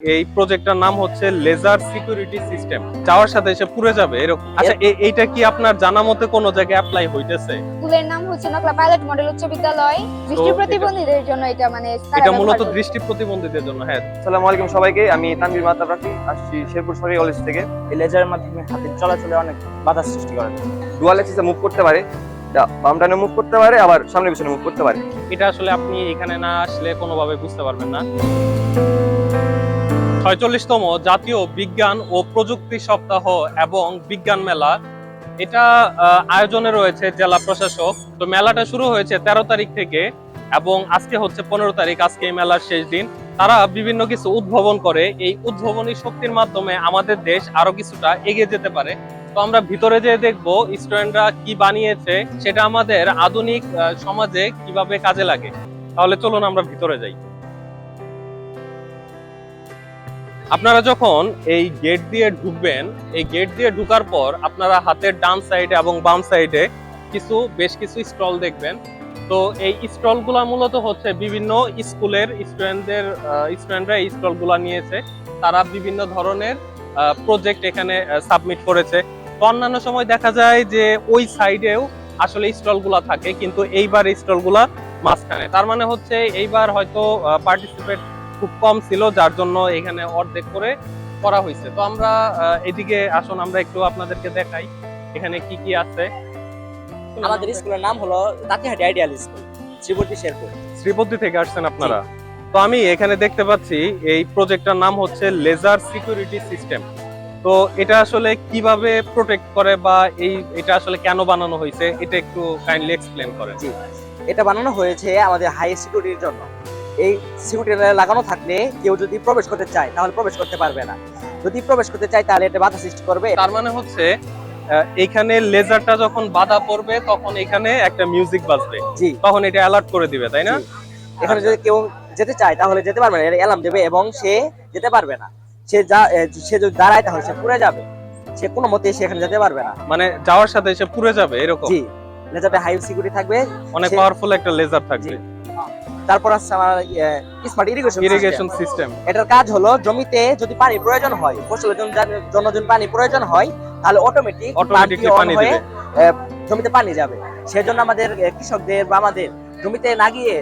এই প্রজেক্টটার নাম হচ্ছে লেজার সিকিউরিটি সিস্টেম। যাওয়ার সাথে এসে পুড়ে যাবে এরকম। আচ্ছা এইটা কি আপনার জানা মতে কোন জায়গায় অ্যাপ্লাই হইতেছে? স্কুলের নাম হচ্ছে নকলা পাইলট মডেল উচ্চ বিদ্যালয়। দৃষ্টি এটা- প্রতিবন্ধীদের জন্য এটা মানে এটা মূলত দৃষ্টি প্রতিবন্ধীদের জন্য হ্যাঁ। আসসালামু আলাইকুম সবাইকে আমি তানভীর মাতাব রাফি আসছি শেরপুর সরি কলেজ থেকে। এই লেজারের মাধ্যমে হাতের চলাচলে অনেক বাধা সৃষ্টি করে। ডুয়াল অ্যাক্সিসে মুভ করতে পারে বাম ডানে মুভ করতে পারে আবার সামনে পিছনে মুভ করতে পারে। এটা আসলে আপনি এখানে না আসলে কোনোভাবে বুঝতে পারবেন না। ছয়চল্লিশতম জাতীয় বিজ্ঞান ও প্রযুক্তি সপ্তাহ এবং বিজ্ঞান মেলা। এটা আয়োজনে রয়েছে জেলা প্রশাসক। তো মেলাটা শুরু হয়েছে তেরো তারিখ থেকে এবং আজকে হচ্ছে পনেরো তারিখ। আজকে এই মেলার শেষ দিন। তারা বিভিন্ন কিছু উদ্ভাবন করে। এই উদ্ভাবনী শক্তির মাধ্যমে আমাদের দেশ আরও কিছুটা এগিয়ে যেতে পারে। তো আমরা ভিতরে যেয়ে দেখব স্টুডেন্টরা কি বানিয়েছে, সেটা আমাদের আধুনিক সমাজে কীভাবে কাজে লাগে। তাহলে চলুন আমরা ভিতরে যাই। আপনারা যখন এই গেট দিয়ে ঢুকবেন, এই গেট দিয়ে ঢুকার পর আপনারা হাতের ডান সাইডে এবং বাম সাইডে কিছু, বেশ কিছু স্টল দেখবেন। তো এই স্টলগুলো মূলত হচ্ছে বিভিন্ন স্কুলের স্টুডেন্টদের স্টুডেন্টরা এই স্টলগুলো নিয়েছে। তারা বিভিন্ন ধরনের প্রজেক্ট এখানে সাবমিট করেছে। তো অন্যান্য সময় দেখা যায় যে ওই সাইডেও আসলে স্টলগুলা থাকে, কিন্তু এইবার এই স্টলগুলা মাঝখানে। তার মানে হচ্ছে এইবার হয়তো পার্টিসিপেট খুব কম ছিল যার জন্য এখানে অর্ধেক করে করা হয়েছে। তো আমরা এদিকে আসুন আমরা একটু আপনাদেরকে দেখাই এখানে কি কি আছে। আমাদের স্কুলের নাম হলো তাঁতিহাটি আইডিয়াল স্কুল শ্রীবর্তী শেরপুর। শ্রীপদ্দি থেকে আসছেন আপনারা। তো আমি এখানে দেখতে পাচ্ছি এই প্রজেক্টটার নাম হচ্ছে লেজার সিকিউরিটি সিস্টেম। তো এটা আসলে কীভাবে প্রোটেক্ট করে বা এই এটা আসলে কেন বানানো হয়েছে এটা একটু কাইন্ডলি এক্সপ্লেন করেন। এটা বানানো হয়েছে আমাদের হাই সিকিউরিটির জন্য। এই সিকিউরিটি লাগানো থাকলে কেউ যদি প্রবেশ করতে চায় তাহলে প্রবেশ করতে পারবে না। যদি প্রবেশ করতে চায় তাহলে এটা বাধা সৃষ্টি করবে। তার মানে হচ্ছে এখানে লেজারটা যখন বাধা পড়বে তখন এখানে একটা মিউজিক বাজবে। জি। তখন এটা অ্যালার্ট করে দিবে তাই না? এখানে যদি কেউ যেতে চায় তাহলে যেতে পারবে না। অ্যালার্ম দেবে এবং সে যেতে পারবে না। সে যা সে যদি দাঁড়ায় তাহলে সে পুড়ে যাবে। সে কোনো মতে সেখানে যেতে পারবে না। মানে যাওয়ার সাথে সে পুড়ে যাবে এরকম? জি। লেজারটা হাই সিকিউরিটি থাকবে। অনেক পাওয়ারফুল একটা লেজার থাকবে। তারপর আছে আমার স্মার্ট ইরিগেশন ইরিগেশন সিস্টেম এটার কাজ হলো জমিতে যদি পানি প্রয়োজন হয় ফসলের জন্য জন্য যদি পানি প্রয়োজন হয় তাহলে অটোমেটিক অটোমেটিকলি পানি দিবে। জমিতে পানি যাবে। সেজন্য আমাদের কৃষকদের বা আমাদের জমিতে না গিয়ে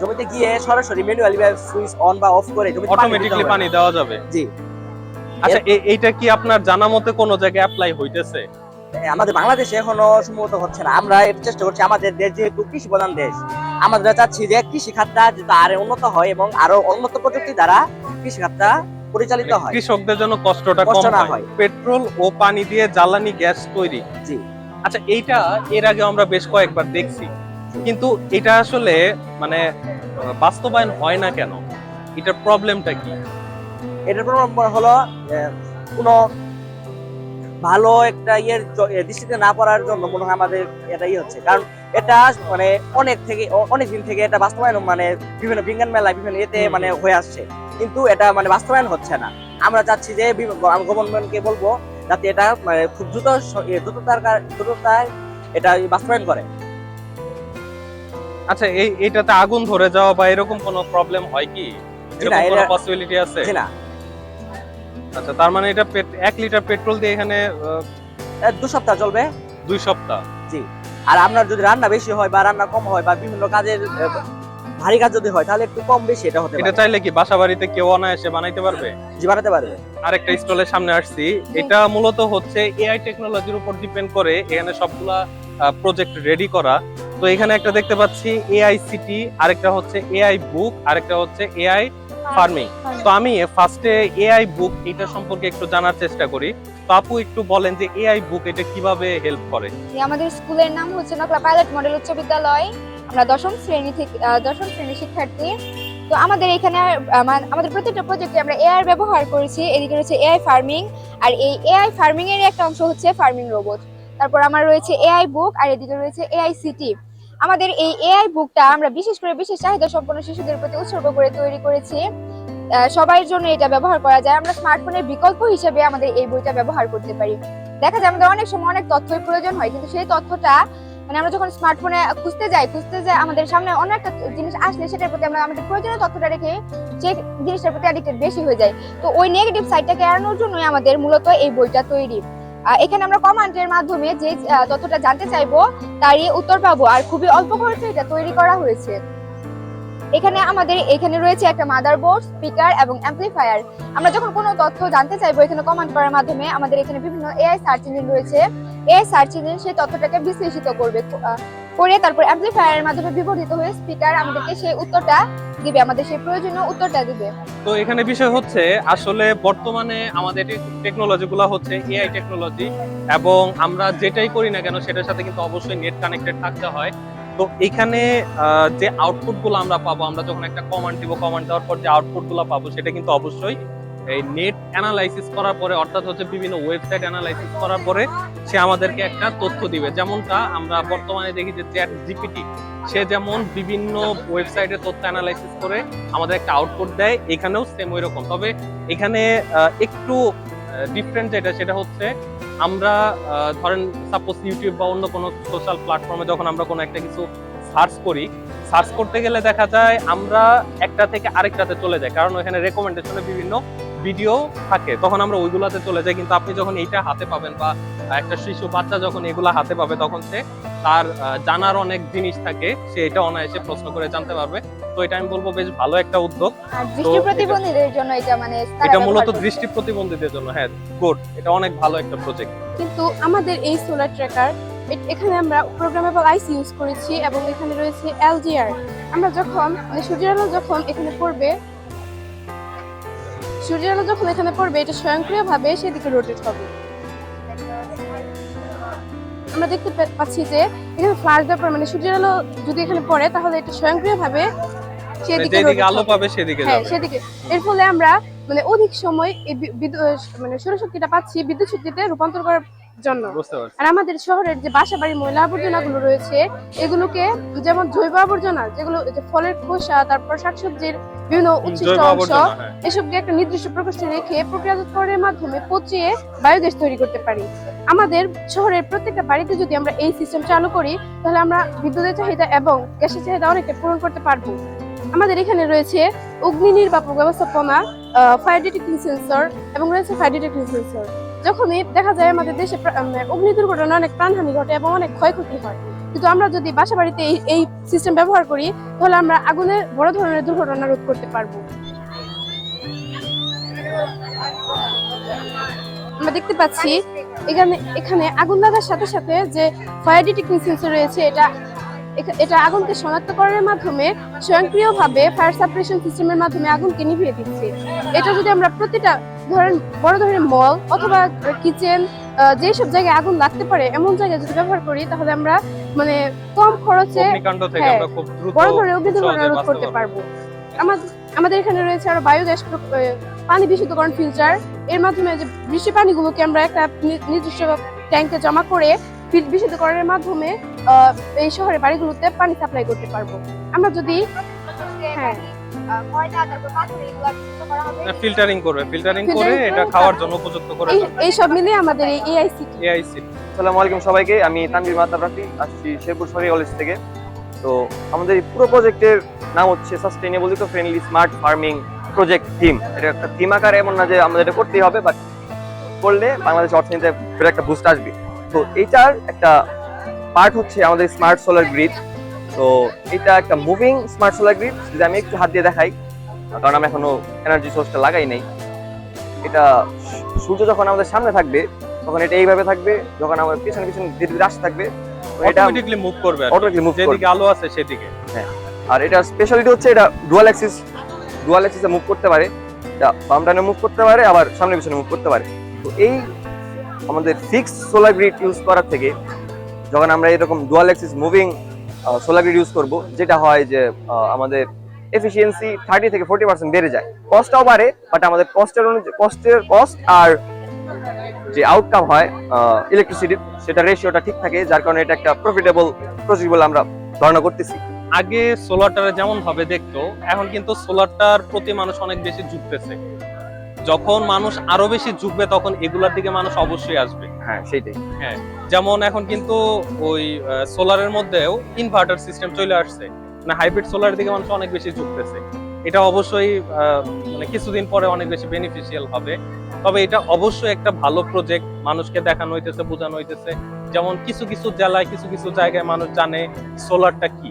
জমিতে গিয়ে সরাসরি ম্যানুয়ালি সুইচ অন বা অফ করে জমিতে পানি অটোমেটিকলি পানি দেওয়া যাবে। জি। আচ্ছা এইটা কি আপনার জানা মতে কোনো জায়গায় অ্যাপ্লাই হইতেছে? আমাদের বাংলাদেশে এখনও সম্ভবত হচ্ছে না। আমরা এর চেষ্টা করছি আমাদের দেশ যেহেতু কৃষি প্রধান দেশ আমরা চাচ্ছি যে কৃষি খাতটা যাতে আরও উন্নত হয় এবং আরও উন্নত প্রযুক্তি দ্বারা কৃষি খাতটা পরিচালিত হয়। কৃষকদের জন্য কষ্টটা কম হয়। হয়। পেট্রোল ও পানি দিয়ে জ্বালানি গ্যাস তৈরি। জি। আচ্ছা এইটা এর আগে আমরা বেশ কয়েকবার দেখছি। কিন্তু এটা আসলে মানে বাস্তবায়ন হয় না কেন? এটার প্রবলেমটা কি? এটার প্রবলেম হলো কোনো ভালো একটা ইয়ের দৃষ্টিতে না পড়ার জন্য মনে হয় আমাদের এটা ইয়ে হচ্ছে। কারণ এটা মানে অনেক থেকে অনেক দিন থেকে এটা বাস্তবায়ন মানে বিভিন্ন বিজ্ঞান মেলা বিভিন্ন এতে মানে হয়ে আসছে। কিন্তু এটা মানে বাস্তবায়ন হচ্ছে না। আমরা চাচ্ছি যে গভর্নমেন্টকে বলব যাতে এটা মানে খুব দ্রুত দ্রুততার দ্রুততায় এটা বাস্তবায়ন করে। আচ্ছা এই এটাতে আগুন ধরে যাওয়া বা এরকম কোনো প্রবলেম হয় কি? এরকম কোনো পসিবিলিটি আছে? না। আচ্ছা তার মানে এটা এক লিটার পেট্রোল দিয়ে এখানে দু সপ্তাহ চলবে? দুই সপ্তাহ। জি। আর আপনার যদি রান্না বেশি হয় বা রান্না কম হয় বা বিভিন্ন কাজের ভারী কাজ যদি হয় তাহলে একটু কম বেশি এটা হতে এটা চাইলে কি বাসা বাড়িতে কেউ অনায়াসে বানাইতে পারবে? জি বানাতে পারবে। আরেকটা স্টলের সামনে আসছি। এটা মূলত হচ্ছে এআই টেকনোলজির উপর ডিপেন্ড করে এখানে সবগুলা প্রজেক্ট রেডি করা। তো এখানে একটা দেখতে পাচ্ছি এআই সিটি আরেকটা হচ্ছে এআই বুক আরেকটা হচ্ছে এআই ফার্মিং তো আমি ফার্স্টে এআই বুক এটা সম্পর্কে একটু জানার চেষ্টা করি। তো আপু একটু বলেন যে এআই বুক এটা কীভাবে হেল্প করে? আমাদের স্কুলের নাম হচ্ছে নকলা পাইলট মডেল উচ্চ বিদ্যালয়। আমরা দশম শ্রেণি থেকে দশম শ্রেণির শিক্ষার্থী। তো আমাদের এখানে আমাদের প্রত্যেকটা প্রজেক্টে আমরা এআই ব্যবহার করেছি। এদিকে রয়েছে এআই ফার্মিং আর এই এআই ফার্মিং এর একটা অংশ হচ্ছে ফার্মিং রোবট তারপর আমার রয়েছে এআই বুক আর এদিকে রয়েছে এআই সিটি আমাদের এই এআই বুকটা আমরা বিশেষ করে বিশেষ চাহিদা সম্পন্ন শিশুদের প্রতি উৎসর্গ করে তৈরি করেছি। সবার জন্য এটা ব্যবহার করা যায়। আমরা স্মার্টফোনের বিকল্প হিসেবে আমাদের এই বইটা ব্যবহার করতে পারি। দেখা যায় আমাদের অনেক সময় অনেক তথ্যের প্রয়োজন হয়, কিন্তু সেই তথ্যটা মানে আমরা যখন স্মার্টফোনে খুঁজতে যাই খুঁজতে যাই আমাদের সামনে অন্য একটা জিনিস আসলে সেটার প্রতি আমরা আমাদের প্রয়োজনীয় তথ্যটা রেখে সেই জিনিসটার প্রতি অ্যাডিক্টেড বেশি হয়ে যায় তো ওই নেগেটিভ সাইডটাকে এড়ানোর জন্যই আমাদের মূলত এই বইটা তৈরি। এখানে আমরা কমান্ডের মাধ্যমে যে তথ্যটা জানতে চাইব, তারই উত্তর পাবো। আর খুবই অল্প খরচে এটা তৈরি করা হয়েছে। এখানে আমাদের, এখানে রয়েছে একটা মাদারবোর্ড স্পিকার এবং অ্যাম্পলিফায়ার আমরা যখন কোনো তথ্য জানতে চাইব এখানে কমান্ড করার মাধ্যমে, আমাদের এখানে বিভিন্ন এআই সার্চ ইঞ্জিন রয়েছে। এআই সার্চ ইঞ্জিন সেই তথ্যটাকে বিশ্লেষিত করবে করে তারপর অ্যাম্পলিফায়ারের মাধ্যমে বিবর্ধিত হয়ে স্পিকার আমাদেরকে সেই উত্তরটা দিবে, আমাদের সেই প্রয়োজনীয় উত্তরটা দিবে। তো এখানে বিষয় হচ্ছে, আসলে বর্তমানে আমাদের টেকনোলজি গুলা হচ্ছে এআই টেকনোলজি এবং আমরা যেটাই করি না কেন, সেটার সাথে কিন্তু অবশ্যই নেট কানেক্টেড থাকতে হয়। তো এখানে যে আউটপুটগুলো আমরা পাবো, আমরা যখন একটা কমান্ড দিব কমান্ড দেওয়ার পর যে আউটপুটগুলো পাবো, সেটা কিন্তু অবশ্যই এই নেট অ্যানালাইসিস করার পরে, অর্থাৎ হচ্ছে বিভিন্ন ওয়েবসাইট অ্যানালাইসিস করার পরে, সে আমাদেরকে একটা তথ্য দিবে। যেমনটা আমরা বর্তমানে দেখি যে চ্যাট জিপিটি সে যেমন বিভিন্ন ওয়েবসাইটে তথ্য অ্যানালাইসিস করে আমাদের একটা আউটপুট দেয়, এখানেও সেম ওই রকম তবে এখানে একটু ডিফারেন্ট যেটা, সেটা হচ্ছে আমরা ধরেন সাপোজ ইউটিউব বা অন্য কোনো সোশ্যাল প্ল্যাটফর্মে যখন আমরা কোনো একটা কিছু সার্চ করি সার্চ করতে গেলে দেখা যায় আমরা একটা থেকে আরেকটাতে চলে যাই। কারণ ওখানে রেকমেন্ডেশনে বিভিন্ন ভিডিও থাকে তখন আমরা ওইগুলাতে চলে যাই। কিন্তু আপনি যখন এইটা হাতে পাবেন বা একটা শিশু বাচ্চা যখন এগুলা হাতে পাবে তখন সে তার জানার অনেক জিনিস থাকে সে এটা অনায়াসে প্রশ্ন করে জানতে পারবে। তো এটা আমি বলব বেশ ভালো একটা উদ্যোগ। দৃষ্টি প্রতিবন্ধীদের জন্য এটা মানে এটা মূলত দৃষ্টি প্রতিবন্ধীদের জন্য হ্যাঁ গুড এটা অনেক ভালো একটা প্রজেক্ট কিন্তু আমাদের এই সোলার ট্র্যাকার এখানে আমরা প্রোগ্রামেবল আইসি ইউজ করেছি এবং এখানে রয়েছে এলজিআর আমরা যখন মানে সূর্যের আলো যখন এখানে পড়বে সূর্যের আলো যখন এখানে পড়বে এটা স্বয়ংক্রিয়ভাবে সেদিকে রোটেট হবে। আমরা দেখতে পাচ্ছি যে এখানে ফ্ল্যাশ দেওয়ার পর মানে সূর্যের আলো যদি এখানে পড়ে তাহলে এটা স্বয়ংক্রিয়ভাবে সেদিকে আলো পাবে সেদিকে হ্যাঁ সেদিকে। এর ফলে আমরা মানে অধিক সময় এই বিদ্যুৎ মানে সৌরশক্তিটা পাচ্ছি বিদ্যুৎ শক্তিতে রূপান্তর করার জন্য। আর আমাদের শহরের যে বাসা বাড়ির ময়লা আবর্জনা গুলো রয়েছে এগুলোকে যেমন জৈব আবর্জনা যেগুলো ফলের খোসা তারপর শাকসবজির বিভিন্ন উচ্ছিষ্ট অংশ হ্যাঁ। এসবকে একটা নির্দিষ্ট প্রকোষ্ঠে রেখে প্রক্রিয়াজাতকরণের মাধ্যমে পচিয়ে বায়োগ্যাস তৈরি করতে পারি। আমাদের শহরের প্রত্যেকটা বাড়িতে যদি আমরা এই সিস্টেম চালু করি তাহলে আমরা বিদ্যুতের চাহিদা এবং গ্যাসের চাহিদা অনেকটা পূরণ করতে পারব। আমাদের এখানে রয়েছে অগ্নি নির্বাপক ব্যবস্থাপনা ফায়ার ডিটেক্টিং সেন্সর এবং রয়েছে ফায়ার ডিটেক্টিং সেন্সর যখনই দেখা যায় আমাদের দেশে অগ্নি দুর্ঘটনা অনেক প্রাণহানি ঘটে এবং অনেক ক্ষয়ক্ষতি হয়। কিন্তু আমরা যদি বাসা বাড়িতে এই সিস্টেম ব্যবহার করি, তাহলে আমরা আগুনের বড় ধরনের দুর্ঘটনা রোধ করতে পারব। আমরা দেখতে পাচ্ছি এখানে এখানে আগুন লাগার সাথে সাথে যে ফায়ার ডিটেক্টিং সেন্সর রয়েছে, এটা এটা আগুনকে শনাক্তকরণের মাধ্যমে স্বয়ংক্রিয়ভাবে ফায়ার সাপ্রেশন সিস্টেমের মাধ্যমে আগুনকে নিভিয়ে দিচ্ছে। এটা যদি আমরা প্রতিটা ধরেন বড় ধরনের মল অথবা কিচেন যেসব জায়গায় আগুন লাগতে পারে, এমন জায়গায় যদি ব্যবহার করি, তাহলে আমরা মানে কম খরচে বড় ধরনের অগ্নি সহজে রোধ করতে পারব। আমাদের এখানে রয়েছে আরও বায়োগ্যাস পানি বিশুদ্ধকরণ ফিল্টার এর মাধ্যমে যে বৃষ্টি পানিগুলোকে আমরা একটা নির্দিষ্ট ট্যাঙ্কে জমা করে বিশুদ্ধকরণের মাধ্যমে এই শহরের বাড়িগুলোতে পানি সাপ্লাই করতে পারব আমরা যদি হ্যাঁ। আহ, ময়লা তারপর পাথর এগুলো করা হবে। ফিল্টারিং করবে ফিল্টারিং করে এটা খাওয়ার জন্য উপযুক্ত করে এই এই সব মিলিয়ে আমাদের এই এআইসি এআইসি আসসালামু আলাইকুম সবাইকে আমি তানভীর রাফি আসছি শেরপুর সরকারি কলেজ থেকে। তো আমাদের এই পুরো প্রজেক্টের নাম হচ্ছে sustainable eco friendly smart farming project theme এটা একটা থিম আকারে এমন না যে আমাদের এটা করতেই হবে বাট করলে বাংলাদেশ অর্থনীতিতে একটা বুস্ট আসবে। তো এইটার একটা পার্ট হচ্ছে আমাদের স্মার্ট সোলার গ্রিড তো এটা একটা মুভিং স্মার্ট সোলার গ্রিড যদি আমি একটু হাত দিয়ে দেখাই কারণ আমি এখনও এনার্জি সোর্সটা লাগাই নাই। এটা সূর্য যখন আমাদের সামনে থাকবে তখন এটা এইভাবে থাকবে যখন আমাদের পিছনে পিছনে ধীরে ধীরে আসতে থাকবে এটা অটোমেটিকলি মুভ করবে অটোমেটিকলি মুভ করবে যেদিকে আলো আছে সেদিকে। হ্যাঁ। আর এটা স্পেশালিটি হচ্ছে এটা ডুয়াল অ্যাক্সিস ডুয়াল অ্যাক্সিসে মুভ করতে পারে। এটা বাম ডানে মুভ করতে পারে আবার সামনে পিছনে মুভ করতে পারে। তো এই আমাদের ফিক্স সোলার গ্রিড ইউজ করার থেকে যখন আমরা এরকম dual axis moving solar use করব, যেটা হয় যে আমাদের এফিসিয়েন্সি থার্টি থেকে ফোর্টি পার্সেন্ট বেড়ে যায়। কস্টটাও বাড়ে বাট আমাদের কস্টের অনুযায়ী কস্টের কস্ট আর যে আউটকাম হয় ইলেকট্রিসিটির সেটা রেশিওটা ঠিক থাকে, যার কারণে এটা একটা প্রফিটেবল প্রজেক্ট বলে আমরা ধারণা করতেছি। আগে সোলারটারে যেমন ভাবে দেখতো, এখন কিন্তু সোলারটার প্রতি মানুষ অনেক বেশি ঝুঁকতেছে। যখন মানুষ আরও বেশি ঝুঁকবে, তখন এগুলার দিকে মানুষ অবশ্যই আসবে। হ্যাঁ সেইটাই যেমন এখন কিন্তু ওই সোলারের মধ্যেও ইনভার্টার সিস্টেম চলে আসছে। মানে হাইব্রিড সোলারের দিকে মানুষ অনেক বেশি ঝুঁকতেছে। এটা অবশ্যই মানে কিছুদিন পরে অনেক বেশি বেনিফিশিয়াল হবে। তবে এটা অবশ্যই একটা ভালো প্রজেক্ট মানুষকে দেখানো হইতেছে বোঝানো হইতেছে। যেমন কিছু কিছু জেলায় কিছু কিছু জায়গায় মানুষ জানে সোলারটা কি।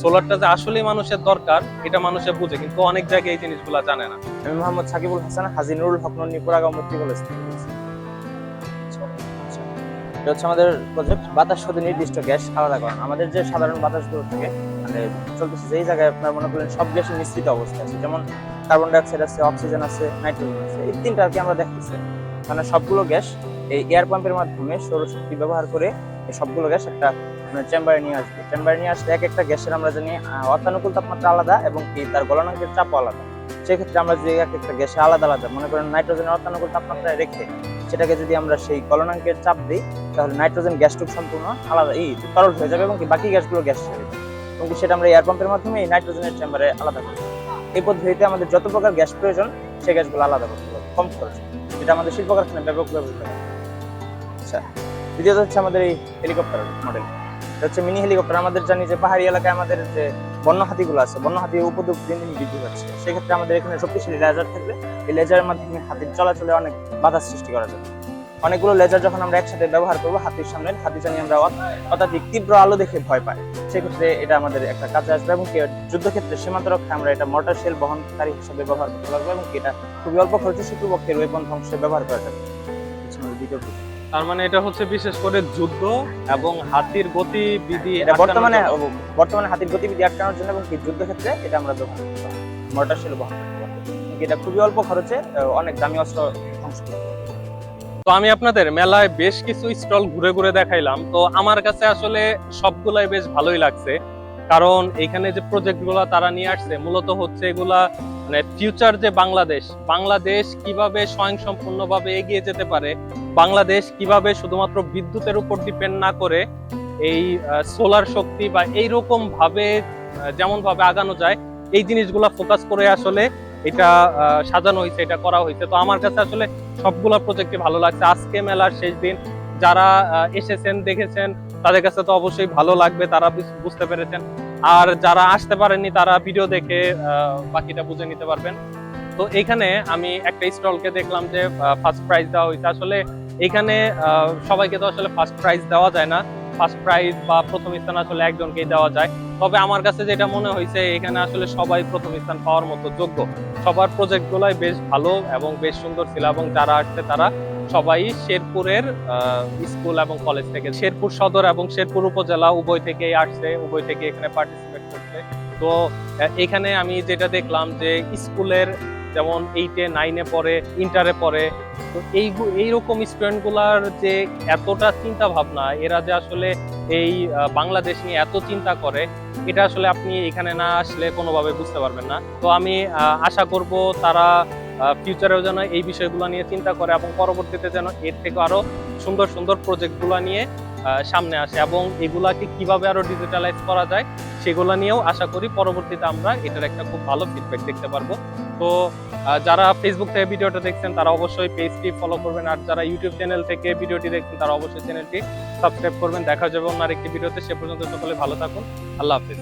সোলারটা যে আসলে মানুষের দরকার এটা মানুষে বুঝে কিন্তু অনেক জায়গায় এই জিনিসগুলো জানে না। আমি মোহাম্মদ সাকিবুল হাসান হাজি নুরুল হক নন্নি পুরাগামতি কলেজ থেকে বলছি। এটা হচ্ছে আমাদের প্রজেক্ট বাতাস শুধু নির্দিষ্ট গ্যাস আলাদা করেন আমাদের যে সাধারণ বাতাসগুলো থাকে মানে চলতেছে যেই জায়গায় আপনার মনে করেন সব গ্যাসের মিশ্রিত অবস্থা আছে যেমন কার্বন ডাইঅক্সাইড আছে অক্সিজেন আছে নাইট্রোজেন আছে এই তিনটা আর কি আমরা দেখতেছি। মানে সবগুলো গ্যাস এই এয়ার পাম্পের মাধ্যমে সৌরশক্তি ব্যবহার করে এই সবগুলো গ্যাস একটা মানে চেম্বারে নিয়ে আসবে। চেম্বারে নিয়ে আসলে এক একটা গ্যাসের আমরা জানি আহ, অত্যানুকূল তাপমাত্রা আলাদা এবং কি তার গলনাঙ্কের চাপও আলাদা। সেক্ষেত্রে আমরা যদি এক একটা গ্যাসে আলাদা আলাদা মনে করেন নাইট্রোজেনের অত্যানুকূল তাপমাত্রায় রেখে সেটাকে যদি আমরা সেই কলনাঙ্কের চাপ দিই, তাহলে নাইট্রোজেন গ্যাসটুক সম্পূর্ণ আলাদা এই তরল হয়ে যাবে এবং বাকি গ্যাসগুলো গ্যাস হয়ে যাবে। এবং সেটা আমরা এয়ার পাম্পের মাধ্যমে এই নাইট্রোজেনের চেম্বারে আলাদা পারব। এই পদ্ধতিতে আমাদের যত প্রকার গ্যাস প্রয়োজন, সেই গ্যাসগুলো আলাদা করতে হবে কম খরচে যেটা আমাদের শিল্প কারখানায় ব্যাপক ব্যবহৃত হয়। আচ্ছা দ্বিতীয়ত হচ্ছে আমাদের এই হেলিকপ্টার মডেল এটা হচ্ছে মিনি হেলিকপ্টার আমাদের জানি যে পাহাড়ি এলাকায় আমাদের যে বন্য হাতিগুলো আছে বন্য হাতির উপদ্রব দিন দিন বৃদ্ধি পাচ্ছে। সেক্ষেত্রে আমাদের এখানে শক্তিশালী লেজার থাকলে এই লেজারের মাধ্যমে হাতির চলাচলে অনেক বাধা সৃষ্টি করা যাবে। অনেকগুলো লেজার যখন আমরা একসাথে ব্যবহার করব, হাতির সামনে হাতি জানি আমরা অত- অত্যাধিক তীব্র আলো দেখে ভয় পাই সেক্ষেত্রে এটা আমাদের একটা কাজে আসবে এবং যুদ্ধক্ষেত্রে সীমান্ত রক্ষায় আমরা এটা মর্টার সেল বহনকারী হিসেবে ব্যবহার করতে পারব এবং এটা খুবই অল্প খরচে শত্রুপক্ষের ওয়েপন ধ্বংসে ব্যবহার করা যাবে। দ্বিতীয়। তার মানে এটা হচ্ছে বিশেষ করে যুদ্ধ এবং হাতির গতিবিধি এটা বর্তমানে বর্তমানে হাতির গতিবিধি আটকানোর জন্য এবং কি যুদ্ধক্ষেত্রে এটা আমরা ব্যবহার করতে মর্টার শেল বহন করতে এটা খুবই অল্প খরচে অনেক দামি অস্ত্র ধ্বংস করতে তো আমি আপনাদের মেলায় বেশ কিছু স্টল ঘুরে ঘুরে দেখাইলাম। তো আমার কাছে আসলে সবগুলাই বেশ ভালোই লাগছে। কারণ এখানে যে প্রজেক্টগুলো তারা নিয়ে আসছে, মূলত হচ্ছে এগুলা মানে ফিউচার যে বাংলাদেশ বাংলাদেশ কীভাবে স্বয়ংসম্পূর্ণভাবে এগিয়ে যেতে পারে, বাংলাদেশ কীভাবে শুধুমাত্র বিদ্যুতের উপর ডিপেন্ড না করে এই সোলার শক্তি বা এই রকম ভাবে যেমন ভাবে আগানো যায়, এই জিনিসগুলা ফোকাস করে আসলে এটা সাজানো হয়েছে, এটা করা হয়েছে। তো আমার কাছে আসলে সবগুলো প্রজেক্টই ভালো লাগছে। আজকে মেলার শেষ দিন, যারা এসেছেন, দেখেছেন তাদের কাছে তো অবশ্যই ভালো লাগবে, তারা বুঝতে পেরেছেন। আর যারা আসতে পারেননি, তারা ভিডিও দেখে বাকিটা বুঝে নিতে পারবেন। তো এখানে আমি একটা স্টলকে দেখলাম যে ফার্স্ট প্রাইজ দেওয়া হয়েছে। আসলে এখানে সবাইকে তো আসলে ফার্স্ট প্রাইজ দেওয়া যায় না। ফার্স্ট প্রাইজ বা প্রথম স্থান আসলে একজনকেই দেওয়া যায়। তবে আমার কাছে যেটা মনে হয়েছে, এখানে আসলে সবাই প্রথম স্থান পাওয়ার মতো যোগ্য। সবার প্রজেক্ট গুলাই বেশ ভালো এবং বেশ সুন্দর ছিল এবং যারা আসছে তারা সবাই শেরপুরের স্কুল এবং কলেজ থেকে, শেরপুর সদর এবং শেরপুর উপজেলা উভয় থেকেই আসছে, উভয় থেকে এখানে পার্টিসিপেট করছে। তো এখানে আমি যেটা দেখলাম যে স্কুলের যেমন এইটে নাইনে পড়ে ইন্টারে পড়ে, তো এই এইরকম স্টুডেন্টগুলার যে এতটা চিন্তা ভাবনা, এরা যে আসলে এই বাংলাদেশ নিয়ে এত চিন্তা করে, এটা আসলে আপনি এখানে না আসলে কোনোভাবে বুঝতে পারবেন না। তো আমি আশা করব তারা ফিউচারেও যেন এই বিষয়গুলো নিয়ে চিন্তা করে এবং পরবর্তীতে যেন এর থেকে আরও সুন্দর সুন্দর প্রজেক্টগুলো নিয়ে সামনে আসে এবং এগুলাকে কীভাবে আরও ডিজিটালাইজ করা যায় সেগুলো নিয়েও আশা করি পরবর্তীতে আমরা এটার একটা খুব ভালো ফিডব্যাক দেখতে পারব। তো যারা ফেসবুক থেকে ভিডিওটা দেখছেন তারা অবশ্যই পেজটি ফলো করবেন আর যারা ইউটিউব চ্যানেল থেকে ভিডিওটি দেখছেন তারা অবশ্যই চ্যানেলটি সাবস্ক্রাইব করবেন। দেখা যাবে অন্য আরেকটি ভিডিওতে। সে পর্যন্ত সকলে ভালো থাকুন। আল্লাহ হাফিজ।